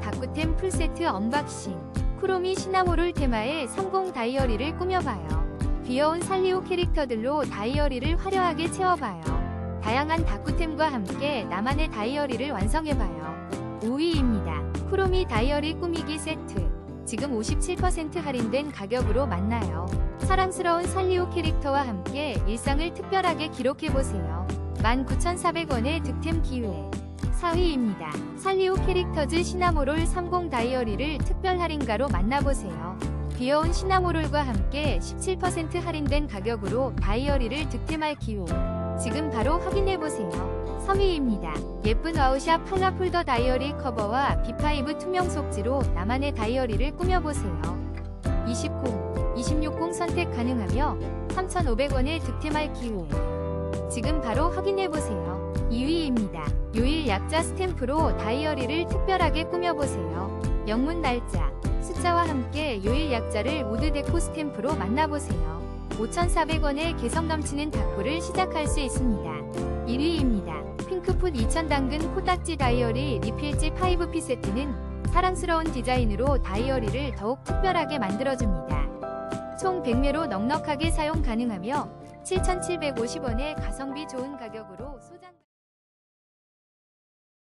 다꾸템 풀세트 언박싱 쿠로미 시나모롤 테마의 성공 다이어리를 꾸며봐요. 귀여운 살리오 캐릭터들로 다이어리를 화려하게 채워봐요. 다양한 다꾸템과 함께 나만의 다이어리를 완성해봐요. 5위입니다. 쿠로미 다이어리 꾸미기 세트. 지금 57% 할인된 가격으로 만나요. 사랑스러운 살리오 캐릭터와 함께 일상을 특별하게 기록해보세요. 19,400원의 득템 기회. 4위입니다. 살리오 캐릭터즈 시나모롤 30 다이어리를 특별 할인가로 만나보세요. 귀여운 시나모롤과 함께 17% 할인된 가격으로 다이어리를 득템할 기회. 지금 바로 확인해보세요. 3위입니다. 예쁜 와우샵 팔라폴더 다이어리 커버와 B5 투명 속지로 나만의 다이어리를 꾸며보세요. 20공, 26공 선택 가능하며 3,500원에 득템할 기회. 지금 바로 확인해보세요. 2위입니다. 요일 약자 스탬프로 다이어리를 특별하게 꾸며보세요. 영문 날짜, 숫자와 함께 요일 약자를 우드 데코 스탬프로 만나보세요. 5,400원의 개성 넘치는 다꾸를 시작할 수 있습니다. 1위입니다. 핑크풋 2000 당근 코딱지 다이어리 리필지 5피 세트는 사랑스러운 디자인으로 다이어리를 더욱 특별하게 만들어줍니다. 총 100매로 넉넉하게 사용 가능하며 7,750원의 가성비 좋은 가격으로 소장